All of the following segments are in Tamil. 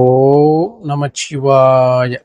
ஓ நமச்சிவாய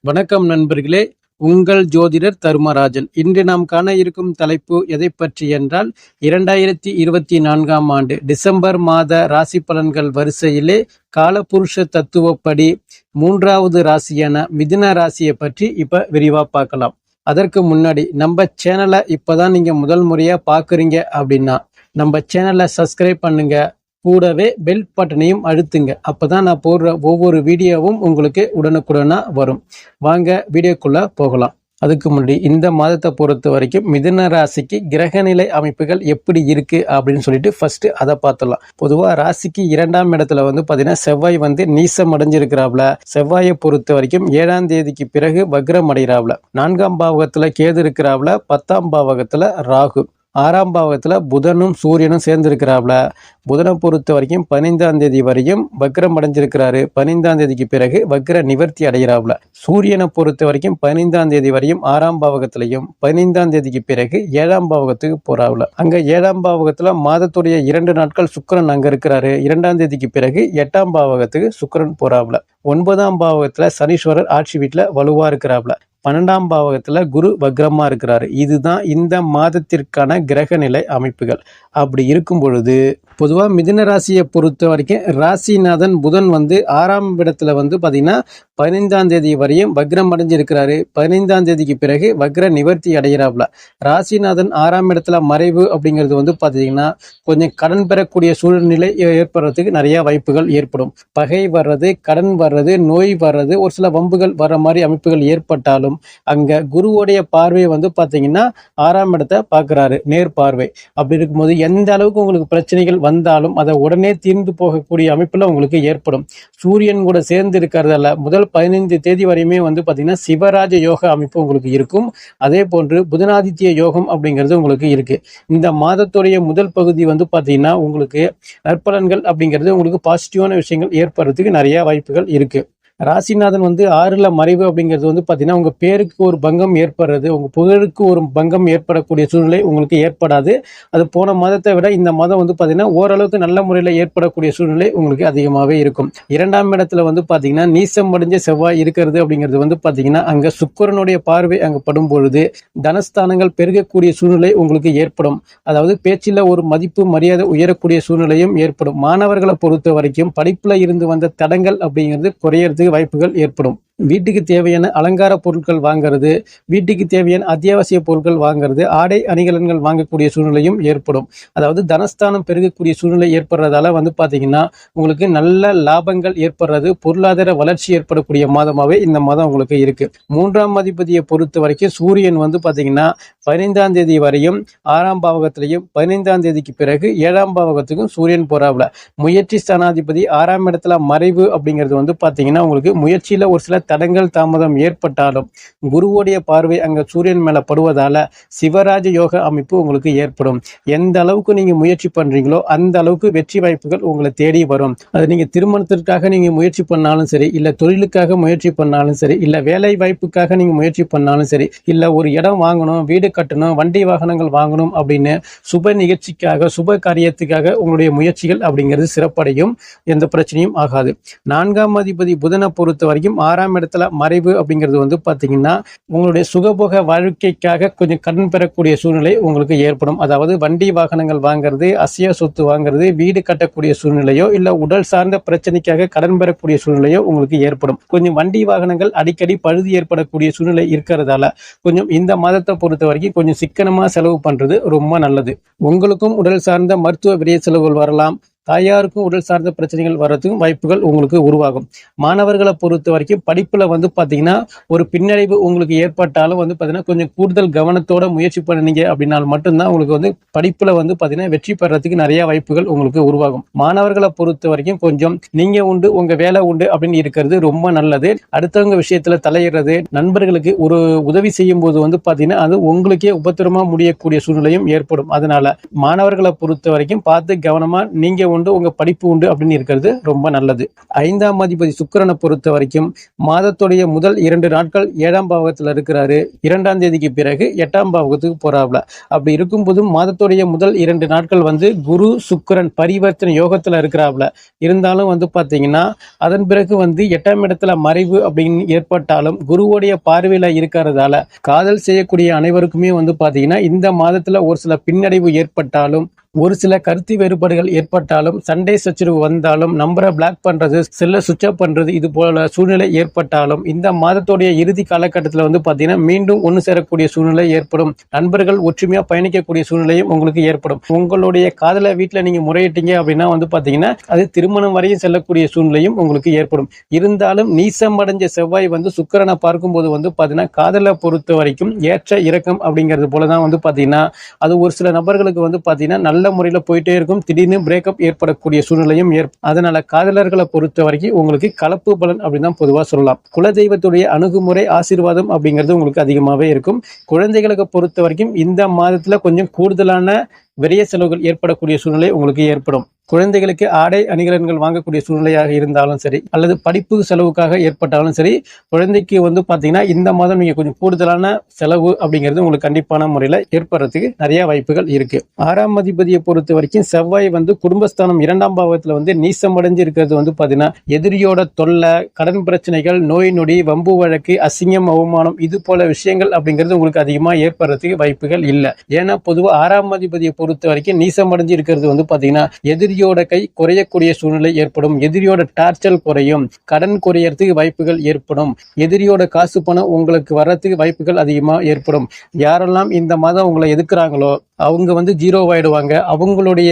வணக்கம் நண்பர்களே உங்கள் ஜோதிடர் தருமராஜன். இன்று நாம் காண இருக்கும் தலைப்பு எதை பற்றி என்றால் இரண்டாயிரத்தி இருபத்தி நான்காம் ஆண்டு டிசம்பர் மாத ராசி பலன்கள் வரிசையிலே காலபுருஷ தத்துவப்படி மூன்றாவது ராசியான மிதுன ராசியை பற்றி இப்ப விரிவா பார்க்கலாம். அதற்கு முன்னாடி நம்ம சேனலை இப்பதான் நீங்க முதல் முறையா பாக்குறீங்க அப்படின்னா நம்ம சேனலை சப்ஸ்கிரைப் பண்ணுங்க. கூடவே பெல் பட்டனையும் அழுத்துங்க. அப்போ தான் நான் போடுற ஒவ்வொரு வீடியோவும் உங்களுக்கு உடனுக்குடனா வரும். வாங்க வீடியோக்குள்ளே போகலாம். அதுக்கு முன்னாடி இந்த மாதத்தை பொறுத்த வரைக்கும் மிதுன ராசிக்கு கிரகநிலை அமைப்புகள் எப்படி இருக்கு அப்படின்னு சொல்லிட்டு ஃபர்ஸ்ட் அதை பார்த்துடலாம். பொதுவாக ராசிக்கு இரண்டாம் இடத்துல வந்து பார்த்தீங்கன்னா செவ்வாய் வந்து நீசம் அடைஞ்சிருக்கிறாப்ல. செவ்வாயை பொறுத்த வரைக்கும் ஏழாம் தேதிக்கு பிறகு வக்ரம் அடைகிறாப்ல. நான்காம் பாவகத்தில் கேது இருக்கிறாப்ல. பத்தாம் பாவகத்தில் ராகு. ஆறாம் பாவகத்துல புதனும் சூரியனும் சேர்ந்திருக்கிறாப்ல. புதனை பொறுத்த வரைக்கும் பதினைந்தாம் தேதி வரையும் வக்ரம் அடைஞ்சிருக்கிறாரு. பதினைந்தாம் தேதிக்கு பிறகு வக்ர நிவர்த்தி அடைகிறாப்ல. சூரியனை பொறுத்த வரைக்கும் பதினைந்தாம் தேதி வரையும் ஆறாம் பாவகத்திலையும் பதினைந்தாம் தேதிக்கு பிறகு ஏழாம் பாவகத்துக்கு போறாப்ல. அங்கே ஏழாம் பாவகத்தில் மாதத்துடைய இரண்டு நாட்கள் சுக்கிரன் அங்கே இருக்கிறாரு. இரண்டாம் தேதிக்கு பிறகு எட்டாம் பாவகத்துக்கு சுக்கிரன் போறாப்ல. ஒன்பதாம் பாவகத்தில் சனீஸ்வரர் ஆட்சி வீட்டில் வலுவாக இருக்கிறாப்ல. பன்னெண்டாம் பாவகத்தில் குரு வக்ரமாக இருக்கிறாரு. இதுதான் இந்த மாதத்திற்கான கிரகநிலை அமைப்புகள். அப்படி இருக்கும் பொழுது பொதுவாக மிதுன ராசியை பொறுத்த வரைக்கும் ராசிநாதன் புதன் வந்து ஆறாம் இடத்துல வந்து பார்த்தீங்கன்னா பதினைந்தாம் தேதி வரையும் வக்ரம் அடைஞ்சிருக்கிறாரு. பதினைந்தாம் தேதிக்கு பிறகு வக்ர நிவர்த்தி அடைகிறாப்ல ராசிநாதன் ஆறாம் இடத்துல மறைவு அப்படிங்கிறது வந்து பார்த்தீங்கன்னா கொஞ்சம் கடன் பெறக்கூடிய சூழ்நிலை ஏற்படுறதுக்கு நிறைய வாய்ப்புகள் ஏற்படும். பகை வர்றது கடன் வர்றது நோய் வர்றது ஒரு சில வம்புகள் வர்ற மாதிரி அமைப்புகள் ஏற்பட்டாலும் அங்கே குருவோடைய பார்வை வந்து பார்த்தீங்கன்னா ஆறாம் இடத்தை பார்க்குறாரு நேர் பார்வை. அப்படி இருக்கும்போது எந்த அளவுக்கு உங்களுக்கு பிரச்சனைகள் வந்தாலும் அதை உடனே தீர்ந்து போகக்கூடிய அமைப்புல உங்களுக்கு ஏற்படும். சூரியன் கூட சேர்ந்து இருக்கிறதால முதல் பதினைந்து தேதி வரையுமே வந்து பாத்தீங்கன்னா சிவராஜ யோக அமைப்பு உங்களுக்கு இருக்கும். அதே போன்று புதனாதித்ய யோகம் அப்படிங்கிறது உங்களுக்கு இருக்கு. இந்த மாதத்துடைய முதல் பகுதி வந்து பாத்தீங்கன்னா உங்களுக்கு நற்பலன்கள் அப்படிங்கிறது உங்களுக்கு பாசிட்டிவான விஷயங்கள் ஏற்படுறதுக்கு நிறைய வாய்ப்புகள் இருக்கு. ராசிநாதன் வந்து ஆறுல மறைவு அப்படிங்கிறது வந்து பார்த்தீங்கன்னா உங்கள் பேருக்கு ஒரு பங்கம் ஏற்படுறது உங்கள் புகழுக்கு ஒரு பங்கம் ஏற்படக்கூடிய சூழ்நிலை உங்களுக்கு ஏற்படாது. அது போன மாதத்தை விட இந்த மாதம் வந்து பார்த்தீங்கன்னா ஓரளவுக்கு நல்ல முறையில் ஏற்படக்கூடிய சூழ்நிலை உங்களுக்கு அதிகமாகவே இருக்கும். இரண்டாம் இடத்துல வந்து பார்த்தீங்கன்னா நீசம் அடைஞ்ச செவ்வாய் இருக்கிறது அப்படிங்கிறது வந்து பார்த்தீங்கன்னா அங்கே சுக்கரனுடைய பார்வை அங்கே படும் பொழுது தனஸ்தானங்கள் பெருகக்கூடிய சூழ்நிலை உங்களுக்கு ஏற்படும். அதாவது பேச்சில் ஒரு மதிப்பு மரியாதை உயரக்கூடிய சூழ்நிலையும் ஏற்படும். மாணவர்களை பொறுத்த வரைக்கும் படிப்பில் இருந்து வந்த தடங்கள் அப்படிங்கிறது குறையறதுக்கு வாய்ப்புகள் ஏற்படும். வீட்டுக்கு தேவையான அலங்கார பொருட்கள் வாங்குறது வீட்டுக்கு தேவையான அத்தியாவசிய பொருட்கள் வாங்குறது ஆடை அணிகலன்கள் வாங்கக்கூடிய சூழ்நிலையும் ஏற்படும். அதாவது தனஸ்தானம் பெருகக்கூடிய சூழ்நிலை ஏற்படுறதால வந்து பார்த்தீங்கன்னா உங்களுக்கு நல்ல லாபங்கள் ஏற்படுறது பொருளாதார வளர்ச்சி ஏற்படக்கூடிய மாதமாகவே இந்த மாதம் உங்களுக்கு இருக்குது மூன்றாம் அதிபதியை பொறுத்த வரைக்கும் சூரியன் வந்து பார்த்தீங்கன்னா பதினைந்தாம் தேதி வரையும் ஆறாம் பாவகத்திலையும் பதினைந்தாம் தேதிக்கு பிறகு ஏழாம் பாவகத்துக்கும் சூரியன் போறாவில் முயற்சி ஸ்தானாதிபதி ஆறாம் இடத்துல மறைவு அப்படிங்கிறது வந்து பார்த்தீங்கன்னா உங்களுக்கு முயற்சியில் ஒரு சில தடங்கள் தாமதம் ஏற்பட்டாலும் குருவோடைய பார்வை அங்க சூரியன் மேல படுவதால சிவராஜ யோக அமைப்பு உங்களுக்கு ஏற்படும். எந்த அளவுக்கு நீங்க முயற்சி பண்றீங்களோ அந்த அளவுக்கு வெற்றி வாய்ப்புகள் உங்களை தேடி வரும். அது நீங்க திருமணத்திற்காக நீங்க முயற்சி பண்ணாலும் சரி இல்ல தொழிலுக்காக முயற்சி பண்ணாலும் சரி இல்ல வேலை வாய்ப்புக்காக நீங்க முயற்சி பண்ணாலும் சரி இல்ல ஒரு இடம் வாங்கணும் வீடு கட்டணும் வண்டி வாகனங்கள் வாங்கணும் அப்படின்னு சுப நிகழ்ச்சிக்காக சுப காரியத்துக்காக உங்களுடைய முயற்சிகள் அப்படிங்கிறது சிறப்படையும். எந்த பிரச்சனையும் ஆகாது. நான்காம் அதிபதி புதனை பொறுத்த வரைக்கும் ஆறாம் இடத்துல மறைவு அப்படிங்கிறது வந்து பார்த்தீங்கன்னா உங்களுடைய சுகபோக வாழ்க்கைக்காக கொஞ்சம் கடன் பெறக்கூடிய சூழ்நிலை உங்களுக்கு ஏற்படும். அதாவது வண்டி வாகனங்கள் வாங்குறது அசிய சொத்து வாங்குறது வீடு கட்டக்கூடிய சூழ்நிலையோ இல்ல உடல் சார்ந்த பிரச்சனைக்காக கடன் பெறக்கூடிய சூழ்நிலையோ உங்களுக்கு ஏற்படும். கொஞ்சம் வண்டி வாகனங்கள் அடிக்கடி பழுது ஏற்படக்கூடிய சூழ்நிலை இருக்கிறதால கொஞ்சம் இந்த மாதத்தை பொறுத்த வரைக்கும் கொஞ்சம் சிக்கனமா செலவு பண்றது ரொம்ப நல்லது. உங்களுக்கும் உடல் சார்ந்த மருத்துவ விரைய செலவுகள் வரலாம். தாயாருக்கும் உடல் சார்ந்த பிரச்சனைகள் வர்றதுக்கும் வாய்ப்புகள் உங்களுக்கு உருவாகும். மாணவர்களை பொறுத்த வரைக்கும் படிப்பில் வந்து பார்த்தீங்கன்னா ஒரு பின்னடைவு உங்களுக்கு ஏற்பட்டாலும் வந்து பார்த்தீங்கன்னா கொஞ்சம் கூடுதல் கவனத்தோட முயற்சி பண்ணீங்க அப்படின்னால் மட்டும்தான் உங்களுக்கு வந்து படிப்பில் வந்து பார்த்தீங்கன்னா வெற்றி பெறறதுக்கு நிறைய வாய்ப்புகள் உங்களுக்கு உருவாகும். மாணவர்களை பொறுத்த வரைக்கும் கொஞ்சம் நீங்க உண்டு உங்க வேலை உண்டு அப்படின்னு இருக்கிறது ரொம்ப நல்லது. அடுத்தவங்க விஷயத்துல தலையிடுறது நண்பர்களுக்கு ஒரு உதவி செய்யும் போது வந்து பார்த்தீங்கன்னா அது உங்களுக்கே உபத்திரமா முடியக்கூடிய சூழ்நிலையும் ஏற்படும். அதனால மாணவர்களை பொறுத்த வரைக்கும் பார்த்து கவனமா நீங்க உண்டு உங்க படிப்பு உண்டு அப்படின்னு இருக்கிறது ரொம்ப நல்லது. ஐந்தாம் அதிபதி சுக்கிரனை பொறுத்த வரைக்கும் மாதத்துடைய முதல் இரண்டு நாட்கள் ஏழாம் பாவகத்தில் இருக்கிறாரு. இரண்டாம் தேதிக்கு பிறகு எட்டாம் பாவகத்துக்கு போறாப்ல. அப்படி இருக்கும்போது மாதத்துடைய முதல் இரண்டு நாட்கள் வந்து குரு சுக்கரன் பரிவர்த்தனை யோகத்தில் இருக்கிறாப்ல. இருந்தாலும் வந்து பார்த்தீங்கன்னா அதன் பிறகு வந்து எட்டாம் இடத்துல மறைவு அப்படின்னு ஏற்பட்டாலும் குருவுடைய பார்வையில் இருக்கிறதால காதல் செய்யக்கூடிய அனைவருக்குமே வந்து பார்த்தீங்கன்னா இந்த மாதத்தில் ஒரு சில பின்னடைவு ஏற்பட்டாலும் ஒரு சில கருத்து வேறுபாடுகள் ஏற்பட்டாலும் சண்டை சச்சரவு வந்தாலும் நம்பரை பிளாக் பண்றது செல்ல சுவிட்ச் ஆஃப் பண்றது இது போல சூழ்நிலை ஏற்பட்டாலும் இந்த மாதத்துடைய இறுதி காலகட்டத்தில் வந்து பார்த்தீங்கன்னா மீண்டும் ஒன்று சேரக்கூடிய சூழ்நிலை ஏற்படும். நண்பர்கள் ஒற்றுமையாக பயணிக்கக்கூடிய சூழ்நிலையும் உங்களுக்கு ஏற்படும். உங்களுடைய காதலை வீட்டில் நீங்கள் முறையிட்டீங்க அப்படின்னா வந்து பார்த்தீங்கன்னா அது திருமணம் வரையும் செல்லக்கூடிய சூழ்நிலையும் உங்களுக்கு ஏற்படும். இருந்தாலும் நீசமடைஞ்ச செவ்வாய் வந்து சுக்கரனை பார்க்கும்போது வந்து பார்த்தீங்கன்னா காதலை பொறுத்த வரைக்கும் ஏற்ற இறக்கம் அப்படிங்கிறது போல தான் வந்து பார்த்தீங்கன்னா அது ஒரு சில நபர்களுக்கு வந்து பார்த்தீங்கன்னா நல்ல நல்ல முறையில் போயிட்டே இருக்கும். திடீர்னு பிரேக்கப் ஏற்படக்கூடிய சூழ்நிலையும் ஏற்ப அதனால காதலர்களை பொறுத்த வரைக்கும் உங்களுக்கு கலப்பு பலன் அப்படின்னு தான் பொதுவாக சொல்லலாம். குலதெய்வத்துடைய அணுகுமுறை ஆசீர்வாதம் அப்படிங்கிறது உங்களுக்கு அதிகமாகவே இருக்கும். குழந்தைகளுக்கு பொறுத்த வரைக்கும் இந்த மாதத்தில் கொஞ்சம் கூடுதலான விரைய செலவுகள் ஏற்படக்கூடிய சூழ்நிலை உங்களுக்கு ஏற்படும். குழந்தைகளுக்கு ஆடை அணிகலன்கள் வாங்கக்கூடிய சூழ்நிலையாக இருந்தாலும் சரி அல்லது படிப்பு செலவுக்காக ஏற்பட்டாலும் சரி குழந்தைக்கு வந்து பார்த்தீங்கன்னா இந்த மாதம் நீங்கள் கொஞ்சம் கூடுதலான செலவு அப்படிங்கிறது உங்களுக்கு கண்டிப்பான முறையில் ஏற்படுறதுக்கு நிறைய வாய்ப்புகள் இருக்கு. ஆறாம் அதிபதியை பொறுத்த வரைக்கும் செவ்வாய் வந்து குடும்பஸ்தானம் இரண்டாம் பாவத்தில் வந்து நீசமடைஞ்சு இருக்கிறது வந்து பார்த்தீங்கன்னா எதிரியோட தொல்லை கடன் பிரச்சனைகள் நோய் நொடி வம்பு வழக்கு அசிங்கம் அவமானம் இது போல விஷயங்கள் அப்படிங்கிறது உங்களுக்கு அதிகமாக ஏற்படுறதுக்கு வாய்ப்புகள் இல்லை. ஏன்னா பொதுவாக ஆறாம் அதிபதியை பொறுத்த வரைக்கும் நீசமடைஞ்சு இருக்கிறது வந்து பார்த்தீங்கன்னா எதிரி எதிரியோட கை குறையக்கூடிய சூழ்நிலை ஏற்படும். எதிரியோட டார்ச்சல் குறையும். கடன் குறையறதுக்கு வாய்ப்புகள் ஏற்படும். எதிரியோட காசு பணம் உங்களுக்கு வர்றதுக்கு வாய்ப்புகள் அதிகமா ஏற்படும். யாரெல்லாம் இந்த மாதம் உங்களை எதுக்குறாங்களோ அவங்க வந்து ஜீரோவாயிடுவாங்க அவங்களுடைய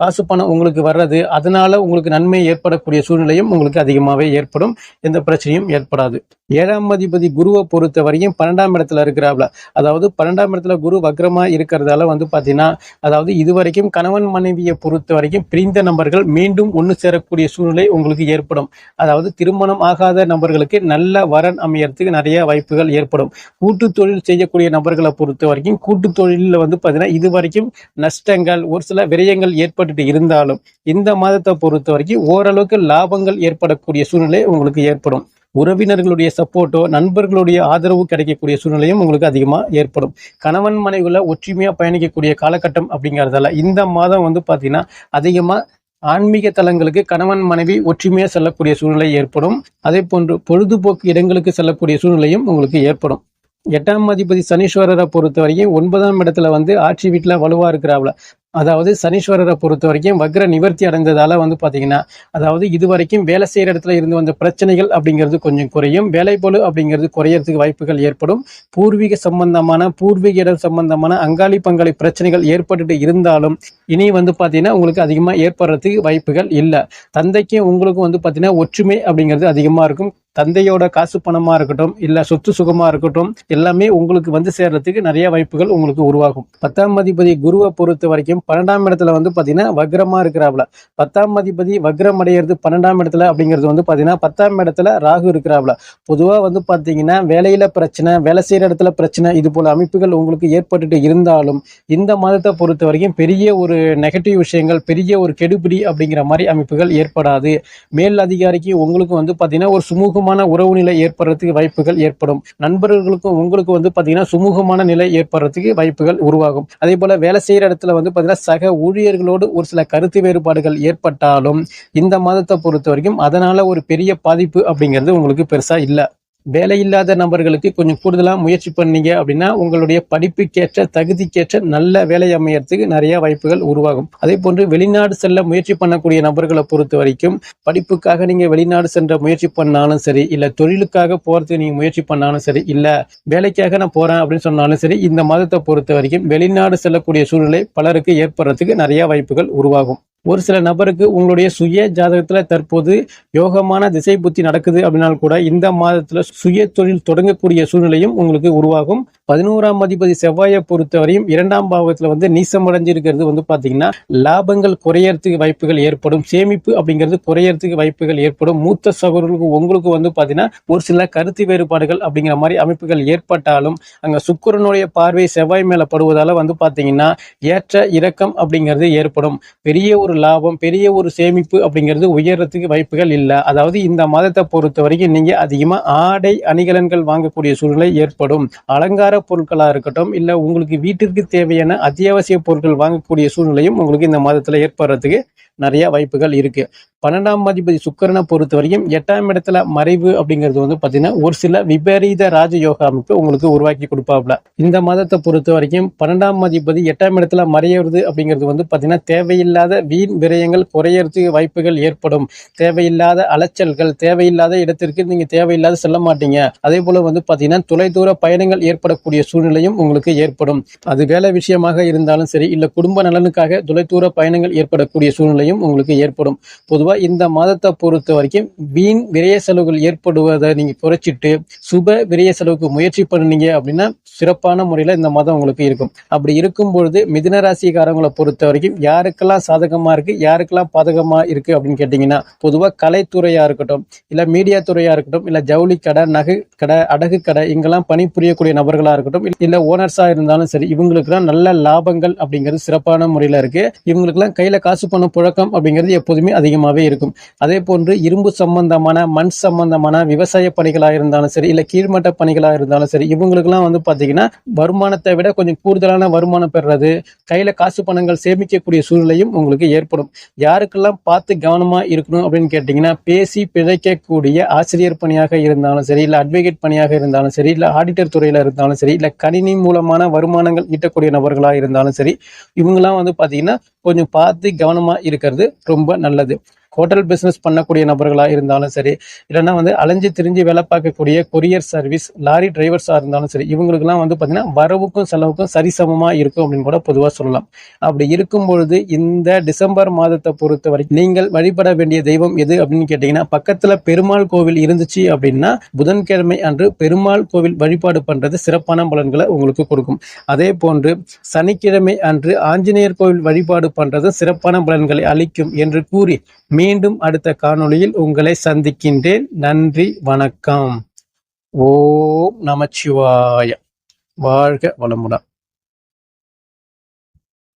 காசு பணம் உங்களுக்கு வர்றது அதனால உங்களுக்கு நன்மை ஏற்படக்கூடிய சூழ்நிலையும் உங்களுக்கு அதிகமாகவே ஏற்படும். எந்த பிரச்சனையும் ஏற்படாது. ஏழாம் அதிபதி குருவை பொறுத்த வரையும் பன்னெண்டாம் இடத்துல இருக்கிறாப்ல. அதாவது பன்னெண்டாம் இடத்துல குரு வக்ரமா இருக்கிறதால வந்து பாத்தீங்கன்னா அதாவது இதுவரைக்கும் கணவன் மனைவியை பொறுத்த வரைக்கும் பிரிந்த நபர்கள் மீண்டும் ஒன்று சேரக்கூடிய சூழ்நிலை உங்களுக்கு ஏற்படும். அதாவது திருமணம் ஆகாத நபர்களுக்கு நல்ல வரன் அமையறதுக்கு நிறைய வாய்ப்புகள் ஏற்படும். கூட்டு தொழில் செய்யக்கூடிய நபர்களை பொறுத்த வரைக்கும் கூட்டு தொழிலில் வந்து பார்த்தீங்கன்னா இது வரைக்கும் நஷ்டங்கள் ஒரு சில விரயங்கள் ஏற்பட்டுட்டு இருந்தாலும் இந்த மாதத்தை பொறுத்த வரைக்கும் ஓரளவுக்கு லாபங்கள் ஏற்படக்கூடிய சூழ்நிலை உங்களுக்கு ஏற்படும். உறவினர்களுடைய சப்போர்ட்டோ நண்பர்களுடைய ஆதரவு கிடைக்கக்கூடிய சூழ்நிலையும் உங்களுக்கு அதிகமாக ஏற்படும். கணவன் மனைவியில் ஒற்றுமையாக பயணிக்கக்கூடிய காலகட்டம் அப்படிங்கிறதால இந்த மாதம் வந்து பார்த்தீங்கன்னா அதிகமாக ஆன்மீக தலங்களுக்கு கணவன் மனைவி ஒற்றுமையாக செல்லக்கூடிய சூழ்நிலை ஏற்படும். அதே போன்று பொழுதுபோக்கு இடங்களுக்கு செல்லக்கூடிய சூழ்நிலையும் உங்களுக்கு ஏற்படும். எட்டாம் அதிபதி சனீஸ்வரரை பொறுத்த வரைக்கும் ஒன்பதாம் இடத்துல வந்து ஆட்சி வீட்டில் வலுவா இருக்கிறாவில் அதாவது சனீஸ்வரரை பொறுத்த வரைக்கும் வக்ர நிவர்த்தி அடைந்ததால வந்து பார்த்தீங்கன்னா அதாவது இது வரைக்கும் வேலை செய்கிற இடத்துல இருந்து வந்த பிரச்சனைகள் அப்படிங்கிறது கொஞ்சம் குறையும். வேலை பொழு அப்படிங்கிறது குறையறதுக்கு வாய்ப்புகள் ஏற்படும். பூர்வீக சம்பந்தமான பூர்வீக இடம் சம்பந்தமான அங்காளி பங்காளி பிரச்சனைகள் ஏற்பட்டுட்டு இருந்தாலும் இனி வந்து பார்த்திங்கன்னா உங்களுக்கு அதிகமாக ஏற்படுறதுக்கு வாய்ப்புகள் இல்லை. தந்தைக்கும் உங்களுக்கும் வந்து பார்த்திங்கன்னா ஒற்றுமை அப்படிங்கிறது அதிகமாக இருக்கும். தந்தையோட காசு பணமா இருக்கட்டும் இல்ல சொத்து சுகமா இருக்கட்டும் எல்லாமே உங்களுக்கு வந்து சேர்றதுக்கு நிறைய வாய்ப்புகள் உங்களுக்கு உருவாகும். பத்தாம் அதிபதி குருவை பொறுத்த வரைக்கும் பன்னெண்டாம் இடத்துல வந்து பாத்தீங்கன்னா வக்ரமா இருக்கிறாப்ல பத்தாம் அதிபதி வக்ரம் அடையிறது பன்னெண்டாம் இடத்துல அப்படிங்கிறது வந்து பாத்தீங்கன்னா பத்தாம் இடத்துல ராகு இருக்கிறாப்ல பொதுவா வந்து பாத்தீங்கன்னா வேலையில பிரச்சனை வேலை செய்யற இடத்துல பிரச்சனை இது போல அமைப்புகள் உங்களுக்கு ஏற்பட்டுட்டு இருந்தாலும் இந்த மாதத்தை பொறுத்த வரைக்கும் பெரிய ஒரு நெகட்டிவ் விஷயங்கள் பெரிய ஒரு கெடுபிடி அப்படிங்கிற மாதிரி அமைப்புகள் ஏற்படாது. மேல் அதிகாரிக்கு உங்களுக்கு வந்து பாத்தீங்கன்னா ஒரு சுமூகமான உறவு நிலை ஏற்படுறதுக்கு வாய்ப்புகள் ஏற்படும். நண்பர்களுக்கும் உங்களுக்கு வந்து பார்த்தீங்கன்னா சுமூகமான நிலை ஏற்படுறதுக்கு வாய்ப்புகள் உருவாகும். அதே போல வேலை செய்கிற இடத்துல வந்து பார்த்தீங்கன்னா சக ஊழியர்களோடு ஒரு சில கருத்து வேறுபாடுகள் ஏற்பட்டாலும் இந்த மாதத்தை பொறுத்த வரைக்கும் அதனால ஒரு பெரிய பாதிப்பு அப்படிங்கிறது உங்களுக்கு பெருசாக இல்லை. வேலையில்லாத நபர்களுக்கு கொஞ்சம் கூடுதலாக முயற்சி பண்ணீங்க அப்படின்னா உங்களுடைய படிப்புக்கேற்ற தகுதிக்கேற்ற நல்ல வேலை அமையறதுக்கு நிறைய வாய்ப்புகள் உருவாகும். அதே போன்று வெளிநாடு செல்ல முயற்சி பண்ணக்கூடிய நபர்களை பொறுத்த வரைக்கும் படிப்புக்காக நீங்க வெளிநாடு சென்ற முயற்சி பண்ணாலும் சரி இல்லை தொழிலுக்காக போறதுக்கு நீங்க முயற்சி பண்ணாலும் சரி இல்லை வேலைக்காக நான் போறேன் அப்படின்னு சொன்னாலும் சரி இந்த மாதத்தை பொறுத்த வரைக்கும் வெளிநாடு செல்லக்கூடிய சூழ்நிலை பலருக்கு ஏற்படுறதுக்கு நிறைய வாய்ப்புகள் உருவாகும். ஒரு சில நபருக்கு உங்களுடைய சுய ஜாதகத்துல தற்போது யோகமான திசை புத்தி நடக்குது அப்படின்னாலும் கூட இந்த மாதத்துல சுய தொழில் தொடங்கக்கூடிய சூழ்நிலையும் உங்களுக்கு உருவாகும். பதினோராம் அதிபதி செவ்வாயை பொறுத்தவரையும் இரண்டாம் பாவத்தில் வந்து நீசமடைஞ்சிருக்கிறது வந்து பார்த்தீங்கன்னா லாபங்கள் குறையறதுக்கு வாய்ப்புகள் ஏற்படும். சேமிப்பு அப்படிங்கிறது குறையறதுக்கு வாய்ப்புகள் ஏற்படும். மூத்த சகோதரர்களுக்கு உங்களுக்கு வந்து பார்த்தீங்கன்னா ஒரு சில கருத்து வேறுபாடுகள் அப்படிங்கிற மாதிரி அமைப்புகள் ஏற்பட்டாலும் அங்கே சுக்கிரனுடைய பார்வை செவ்வாய் மேலே படுவதால் வந்து பார்த்தீங்கன்னா ஏற்ற இறக்கம் அப்படிங்கிறது ஏற்படும். பெரிய ஒரு லாபம் பெரிய ஒரு சேமிப்பு அப்படிங்கிறது உயர்றதுக்கு வாய்ப்புகள் இல்லை. அதாவது இந்த மாதத்தை பொறுத்த வரைக்கும் நீங்கள் அதிகமாக ஆடை அணிகலன்கள் வாங்கக்கூடிய சூழ்நிலை ஏற்படும். அலங்கார பொருட்களா இருக்கட்டும் இல்ல உங்களுக்கு வீட்டிற்கு தேவையான அத்தியாவசிய பொருட்கள் வாங்கக்கூடிய சூழ்நிலையும் உங்களுக்கு இந்த மாதத்தில் ஏற்படுறதுக்கு நிறைய வாய்ப்புகள் இருக்கு. பன்னெண்டாம் அதிபதி சுக்கரனை பொறுத்த வரைக்கும் எட்டாம் இடத்துல மறைவு அப்படிங்கிறது வந்து பாத்தீங்கன்னா ஒரு சில விபரீத ராஜயோக அமைப்பு உங்களுக்கு உருவாக்கி கொடுப்பாப்ல இந்த மாதத்தை பொறுத்த வரைக்கும் பன்னெண்டாம் அதிபதி எட்டாம் இடத்துல மறையிறது அப்படிங்கிறது வந்து பாத்தீங்கன்னா தேவையில்லாத வீண் விரயங்கள் குறையறதுக்கு வாய்ப்புகள் ஏற்படும். தேவையில்லாத அலைச்சல்கள் தேவையில்லாத இடத்திற்கு நீங்க தேவையில்லாத செல்ல மாட்டீங்க. அதே போல வந்து பாத்தீங்கன்னா தொலைதூர பயணங்கள் ஏற்படக்கூடிய சூழ்நிலையும் உங்களுக்கு ஏற்படும். அது வேலை விஷயமாக இருந்தாலும் சரி இல்லை குடும்ப நலனுக்காக தொலைதூர பயணங்கள் ஏற்படக்கூடிய சூழ்நிலையும் உங்களுக்கு ஏற்படும். பொதுவாக இந்த மாதத்தை பொறுத்த வரைக்கும் வீண் விரைய செலவுகள் ஏற்படுவதை நீங்கள் குறைச்சிட்டு சுப விரய செலவுக்கு முயற்சி பண்ணீங்க அப்படின்னா சிறப்பான முறையில் இந்த மாதம் உங்களுக்கு இருக்கும். அப்படி இருக்கும் பொழுது மிதின ராசிக்காரங்களை பொறுத்த வரைக்கும் யாருக்கெல்லாம் சாதகமாக இருக்கு யாருக்கெல்லாம் பாதகமாக இருக்கு அப்படின்னு கேட்டிங்கன்னா பொதுவாக கலைத்துறையாக இருக்கட்டும் இல்லை மீடியா துறையாக இருக்கட்டும் இல்லை ஜவுளி கடை நகை கடை அடகு கடை இங்கெல்லாம் பணிபுரியக்கூடிய நபர்களாக இருக்கட்டும். இல்ல ஓனர்ஸா இருந்தாலும் சரி இவங்களுக்குலாம் நல்ல லாபங்கள் அப்படிங்கிறது சிறப்பான முறையில இருக்கு. இவங்களுக்குலாம் கையில காசு பணம் புழக்கம் அப்படிங்கிறது எப்போதுமே அதிகமாவே இருக்கும். அதே போன்று இரும்பு சம்பந்தமான மண் சம்பந்தமான விவசாய பணிகளாக இருந்தாலும் சரி இல்ல கீழ்மட்ட பணிகளாக இருந்தாலும் சரி இவங்களுக்குலாம் வந்து பாத்தீங்கன்னா வருமானத்தை விட கொஞ்சம் கூடுதலான வருமானம் பெறுறது கையில காசு பணங்கள் சேமிக்கக்கூடிய சூழ்நிலையும் உங்களுக்கு ஏற்படும். யாருக்கெல்லாம் பார்த்து கவனமா இருக்கணும் அப்படின்னு கேட்டீங்கன்னா பேசி பிழைக்கக்கூடிய ஆசிரியர் பணியாக இருந்தாலும் சரி இல்ல அட்வொகேட் பணியாக இருந்தாலும் சரி இல்ல ஆடிட்டர் துறையில இருந்தாலும் சரி இல்ல கணினி மூலமான வருமானங்கள் ஈட்டக்கூடிய நபர்களா இருந்தாலும் சரி இவங்கெல்லாம் வந்து பாத்தீங்கன்னா கொஞ்சம் பார்த்து கவனமா இருக்கிறது ரொம்ப நல்லது. ஹோட்டல் பிசினஸ் பண்ணக்கூடிய நபர்களா இருந்தாலும் சரி இல்லைன்னா வந்து அலைஞ்சு திரிஞ்சு வேலை பார்க்கக்கூடிய கொரியர் சர்வீஸ் லாரி டிரைவர்ஸாக இருந்தாலும் சரி இவங்களுக்குலாம் வந்து பாத்தீங்கன்னா வரவுக்கும் செலவுக்கும் சரிசமமாக இருக்கும் அப்படின்னு கூட பொதுவா சொல்லலாம். அப்படி இருக்கும் பொழுது இந்த டிசம்பர் மாதத்தை பொறுத்த வரைக்கும் நீங்கள் வழிபட வேண்டிய தெய்வம் எது அப்படின்னு கேட்டீங்கன்னா பக்கத்துல பெருமாள் கோவில் இருந்துச்சு அப்படின்னா புதன்கிழமை அன்று பெருமாள் கோவில் வழிபாடு பண்றது சிறப்பான பலன்களை உங்களுக்கு கொடுக்கும். அதே போன்று சனிக்கிழமை அன்று ஆஞ்சநேயர் கோவில் வழிபாடு பண்றது சிறப்பான பலன்களை அளிக்கும் என்று கூறி மீண்டும் அடுத்த காணொளியில் உங்களை சந்திக்கின்றேன். நன்றி வணக்கம். ஓம் நமச்சிவாய. வாழ்க வளமுடன்.